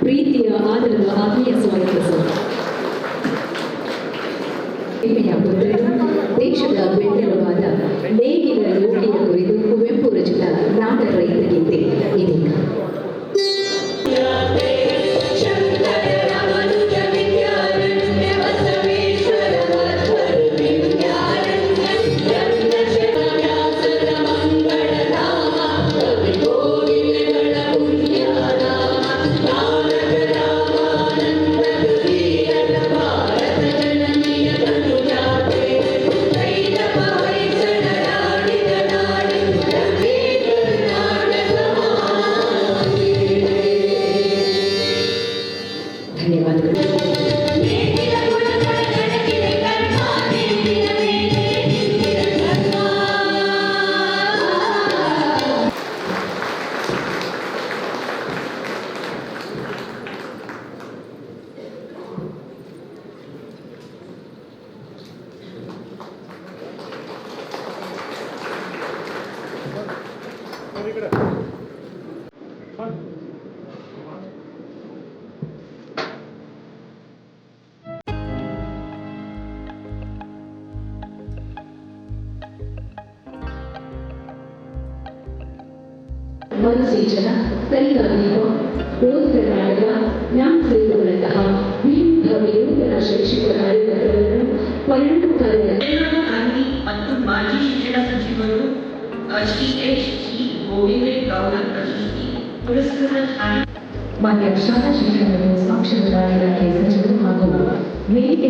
ಪ್ರೀತಿಯ ಆದರದ ಆತ್ಮೀಯ ಸ್ವಾಗತ ಸರ್ ದೇಶದ ಬೆನ್ನೆಲುಬಾದ ನೇಗಿನ ಯೋಗಿಯ ಕುರಿತು ಕುವೆಂಪು ರಚಿತ ನಾಡ ರೈತ ಗೀತೆ ಇದೀಗ ಮರುಸೇಚನ ಕೈಗಾರಿಕ ರೋಜಗಾರ ಜ್ಞಾನಸೇವೆಗಳಂತಹ ಜಿ ಗೋವಿಂದೇಗೌಡ ಪ್ರಶಸ್ತಿ ಪುರಸ್ಕೃತ ಆಗಿ ಮಾನ್ಯ ಶಾಲಾ ಶಿಕ್ಷಣ ಮತ್ತು ಸಾಕ್ಷರತಾ ಇಲಾಖೆ ಸಚಿವರು ಹಾಗೂ ವೇದಿಕೆ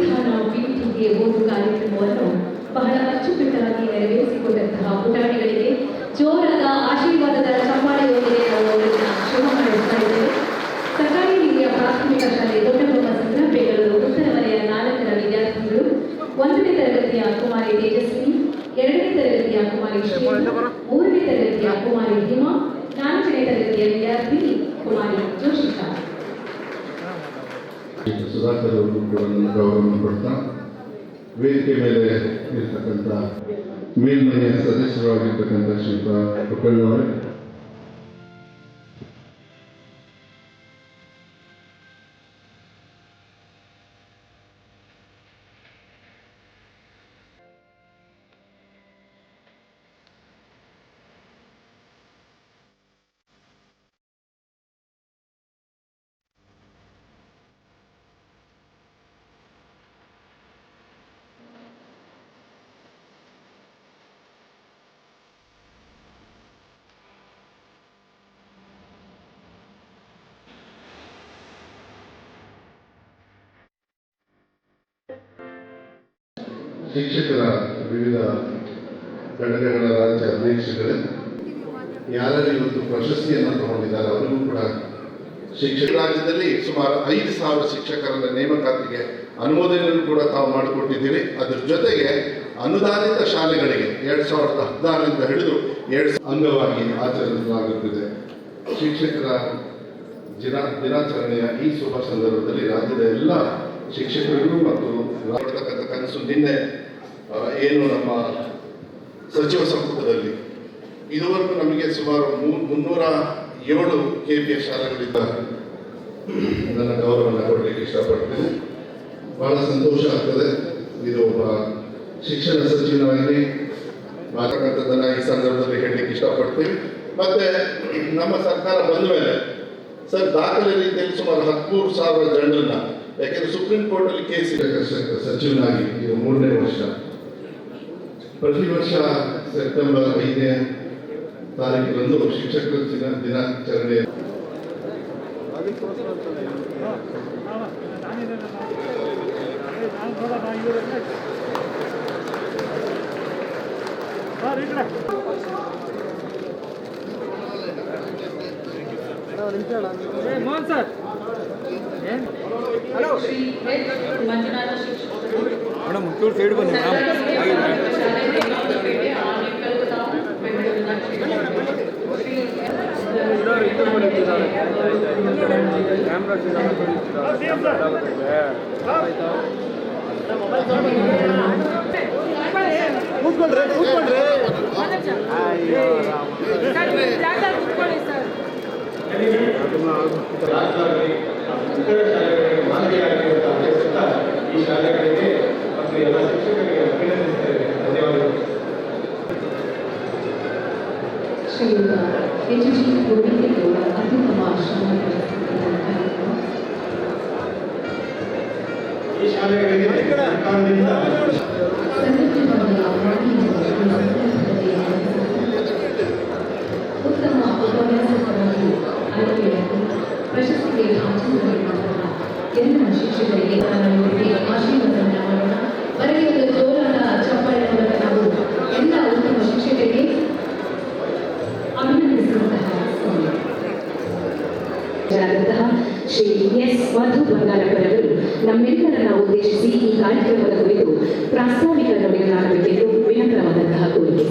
ಇಂತಹ ನಾವು ಟಿವಿಟಿಗೆ ಓದು ಕಾರ್ಯಕ್ರಮವನ್ನು ಬಹಳ ಅಚ್ಚುಕಟ್ಟಾಗಿ ನೆರವೇರಿಸಿಕೊಂಡಂತಹ ಪುಟಾಣಿಗಳಿಗೆ ಜೋರಾದ ಆಶೀರ್ವಾದದ ಚಪ್ಪಾಳೆಯೊಂದಿಗೆ ನಾವು ಅವರನ್ನು ಶುಭ ಮಾಡಿಸ್ತಾ ಇದ್ದೇವೆ. ಸರ್ಕಾರಿ ಹಿರಿಯ ಪ್ರಾಥಮಿಕ ಶಾಲೆ ದೊಡ್ಡಬೊಮ್ಮ ಸಂದ್ರ ಬೆಂಗಳೂರು ಉತ್ತರ ವಲಯ ನಾಲ್ಕರ ವಿದ್ಯಾರ್ಥಿಗಳು, ಒಂದನೇ ತರಗತಿಯ ಕುಮಾರಿ ತೇಜಸ್ವಿನಿ ಎರಡನೇ ತರಗತಿಯ ಕುಮಾರಿ ಮೂರನೇ ತರಗತಿಯ ಕುಮಾರಿ ಹಿಮಾ ನಾಲ್ಕನೇ ತರಗತಿಯ ವಿದ್ಯಾರ್ಥಿನಿ ಕುಮಾರಿ ಜೋಶಿಕಾ. ಸುಧಾಕರ್ ಅವರು ಕೂಡ ಕೊಡ್ತಾ ವೇದಿಕೆ ಮೇಲೆ ಇರ್ತಕ್ಕಂಥ ಮೇಲ್ಮನೆಯ ಸದಸ್ಯರಾಗಿರ್ತಕ್ಕಂಥ ಶ್ರೀಯುತ ಪುಕ್ಕಣ್ಣವರೇ ಶಿಕ್ಷಕರ ವಿವಿಧ ಘಟನೆಗಳ ರಾಜ್ಯ ಅಧ್ಯಕ್ಷಗಳೇ ಯಾರು ಇವತ್ತು ಪ್ರಶಸ್ತಿಯನ್ನು ತಗೊಂಡಿದ್ದಾರೆ ಅವರಿಗೂ ಕೂಡ ಶಿಕ್ಷಕ ರಾಜ್ಯದಲ್ಲಿ ಸುಮಾರು ಐದು ಸಾವಿರ ಶಿಕ್ಷಕರ ನೇಮಕಾತಿಗೆ ಅನುಮೋದನೆಯನ್ನು ಕೂಡ ತಾವು ಮಾಡಿಕೊಟ್ಟಿದ್ದೀರಿ. ಅದರ ಜೊತೆಗೆ ಅನುದಾನಿತ ಶಾಲೆಗಳಿಗೆ ಎರಡು ಸಾವಿರದ ಹದಿನಾರರಿಂದ ಹಿಡಿದು ಎರಡು ಅಂಗವಾಗಿ ಆಚರಿಸಲಾಗುತ್ತಿದೆ ಶಿಕ್ಷಕರ ದಿನ ದಿನಾಚರಣೆಯ ಈ ಶುಭ ಸಂದರ್ಭದಲ್ಲಿ ರಾಜ್ಯದ ಎಲ್ಲ ಶಿಕ್ಷಕರಿಗೂ ಮತ್ತು ಮಾಡತಕ್ಕಂಥ ಕನಸು ನಿನ್ನೆ ಏನು ನಮ್ಮ ಸಚಿವ ಸಂಪುಟದಲ್ಲಿ. ಇದುವರೆಗೂ ನಮಗೆ ಸುಮಾರು ಮೂರು ಮುನ್ನೂರ ಏಳು ಕೆ ಪಿ ಎಸ್ ಶಾಲೆಗಳಿಂದ ನನ್ನ ಗೌರವನ ಕೊಡಲಿಕ್ಕೆ ಇಷ್ಟಪಡ್ತೇನೆ. ಬಹಳ ಸಂತೋಷ ಆಗ್ತದೆ. ಇದು ಒಬ್ಬ ಶಿಕ್ಷಣ ಸಚಿವನಾಗಿ ಮಾತಕ್ಕಂಥದ್ದನ್ನು ಈ ಸಂದರ್ಭದಲ್ಲಿ ಹೇಳಲಿಕ್ಕೆ ಇಷ್ಟಪಡ್ತೀವಿ ಮತ್ತೆ ನಮ್ಮ ಸರ್ಕಾರ ಬಂದ ಮೇಲೆ, ಸರ್, ದಾಖಲೆ ರೀತಿಯಲ್ಲಿ ಸುಮಾರು ಹದಿಮೂರು ಸಾವಿರ ಜನರನ್ನ ಯಾಕೆಂದ್ರೆ ಸುಪ್ರೀಂ ಕೋರ್ಟ್ ಅಲ್ಲಿ ಕೇಸ್ ಇದೆ ಸಚಿವನಾಗಿ ಇದು ಮೂರನೇ ವರ್ಷ. ಪ್ರತಿ ವರ್ಷ ಸೆಪ್ಟೆಂಬರ್ ಐದನೇ ತಾರೀಕಿನಂದು ಶಿಕ್ಷಕರ ದಿನ, ದಿನಾಚರಣೆ. Mohan sir. ಮೇಡಮ್ ಒಂಚೂರು ಸೈಡ್ ಬನ್ನಿ ಮೇಡಮ್ ಶಾಲೆ ಬೆಂಗಳೂರು ಆನೇಕಲ್ ತಾವು ಬೆಂಗಳೂರು ದಕ್ಷಿಣ ಶ್ರೀ ಕ್ಯಾಮ್ರಾ ಕೂತ್ಕೊಳ್ರಿ ಕೂತ್ಕೊಳ್ರಿ ಅಯ್ಯೋ ರಾಜ್ಯದಲ್ಲಿ ಇತರ ಶಾಲೆಗಳಿಗೆ ಮಾದರಿಯಾಗಿರುವಂತಹ ಅಧ್ಯಕ್ಷತ ಈ ಶಾಲೆಗಳಿಗೆ ಮತ್ತು ಎಲ್ಲ ಶಿಕ್ಷಕರಿಗೆ ಅಭಿನಂದಿಸುತ್ತೇವೆ ಧನ್ಯವಾದಗಳು ಶ್ರೀಯುತ ಎಚ್ ಜಿ ಗೋವಿಂದೇಗೌಡ ಅತ್ಯುತ್ತಮ ಶ್ರಮ ಎಸ್ ಮಧು ನಮ್ಮೆಲ್ಲರನ್ನ ಉದ್ದೇಶಿಸಿ ಈ ಕಾರ್ಯಕ್ರಮದ ಕುರಿತು ಪ್ರಾಸ್ತಾವಿಕ ನುಡಿಗಳಾಡಬೇಕೆಂದು ವಿನಮ್ರವಾದಂತಹ ಕೋರಿಕೆ